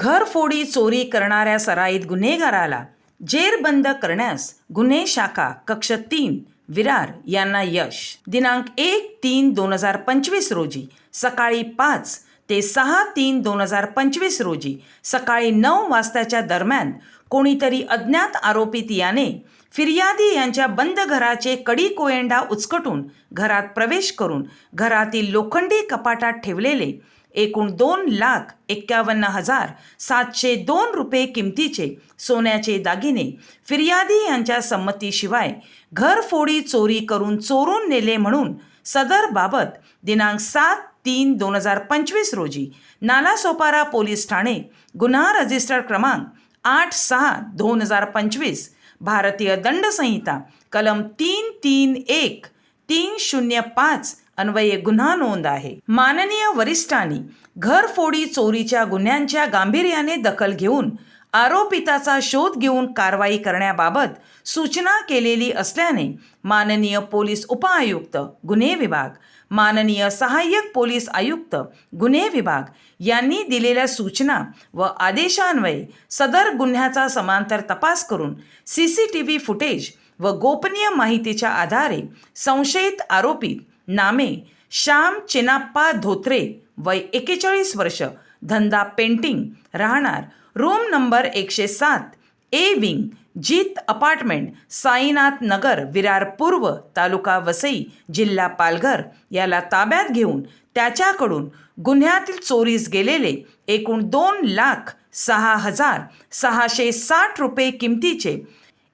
घरफोडी चोरी करणाऱ्या सराईत गुन्हेगाराला जेरबंद करण्यास गुन्हे शाखा कक्ष तीन विरार यांना यश. दिनांक एक तीन दोन हजार पंचवीस रोजी सकाळी पाच ते सहा तीन दोन हजार पंचवीस रोजी सकाळी नऊ वाजताच्या दरम्यान कोणीतरी अज्ञात आरोपित याने फिर्यादी यांच्या बंद घराचे कडी कोयंडा उचकटून घरात प्रवेश करून घरातील लोखंडी कपाटात ठेवलेले एकूण दोन लाख एक्क्यावन्न हजार सातशे दोन रुपये किमतीचे सोन्याचे दागिने फिर्यादी यांच्या संमतीशिवाय घरफोडी चोरी करून चोरून नेले म्हणून सदर बाबत दिनांक सात तीन दोन हजार पंचवीस रोजी नालासोपारा पोलीस ठाणे गुन्हा रजिस्टर क्रमांक आठ सहा दोन हजार पंचवीस भारतीय दंड संहिता कलम तीन तीन एक तीन शून्य पाच अन्वये गुन्हा नोंद आहे. माननीय वरिष्ठांनी घरफोडी चोरीच्या गुन्ह्यांच्या गांभीर्याने दखल घेऊन आरोपिताचा शोध घेऊन कारवाई करण्याबाबत सूचना केलेली असल्याने माननीय पोलीस उपआयुक्त गुन्हे विभाग माननीय सहाय्यक पोलीस आयुक्त गुन्हे विभाग यांनी दिलेल्या सूचना व आदेशान्वये सदर गुन्ह्याचा समांतर तपास करून C C T V footage व गोपनीय माहितीच्या आधारे संशयित आरोपी नामे श्याम चिनाप्पा धोत्रे वय एकेचाळीस वर्ष धंदा पेंटिंग राहणार रूम नंबर एकशे सात A wing Jeet apartment Sainath Nagar Virar पूर्व तालुका वसई जिल्हा पालघर याला ताब्यात घेऊन त्याच्याकडून गुन्ह्यातील चोरीस गेलेले एकूण दोन लाख सहा हजार सहाशे साठ रुपये किमतीचे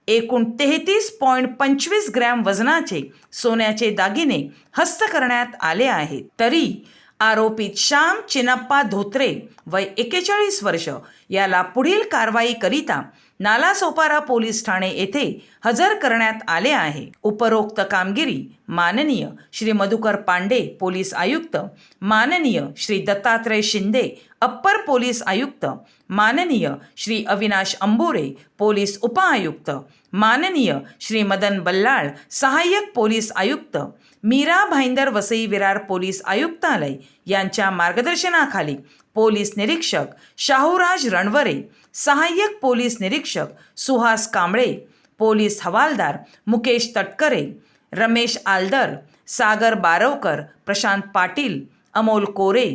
एकूण तेहतीस पॉईंट पंचवीस ग्रॅम वजनाचे सोन्याचे दागिने हस्त करण्यात आले आहेत. तरी आरोपित श्याम चिनप्पा धोत्रे वय एकेचाळीस वर्ष याला पुढील कारवाईकरिता नालासोपारा पोलीस ठाणे येथे हजर करण्यात आले आहे. उपरोक्त कामगिरी माननीय श्री मधुकर पांडे पोलीस आयुक्त माननीय श्री दत्तात्रय शिंदे अप्पर पोलीस आयुक्त. माननीय श्री अविनाश अंबोरे पोलीस उपआयुक्त माननीय श्री मदन बल्लाळ सहाय्यक पोलीस आयुक्त. मीरा भाईंदर वसई विरार पोलीस आयुक्तालय यांच्या मार्गदर्शनाखाली पोलीस निरीक्षक शाहूराज रणवरे सहाय्यक पोलीस निरीक्षक सुहास कांबळे पोलीस हवालदार मुकेश तटकरे रमेश आलदर सागर बारवकर प्रशांत पाटील अमोल कोरे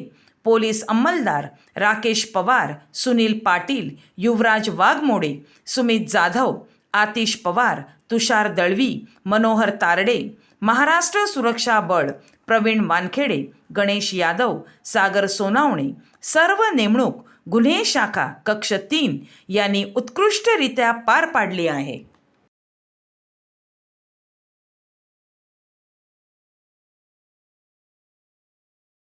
पोलीस अंमलदार राकेश पवार सुनील पाटील युवराज वाघमोडे सुमित जाधव आतिश पवार तुषार दळवी मनोहर तारडे महाराष्ट्र सुरक्षा बळ प्रवीण वानखेडे गणेश यादव सागर सोनावणे सर्व नेमणूक गुन्हे शाखा कक्ष तीन यांनी उत्कृष्टरित्या पार पाडली आहे.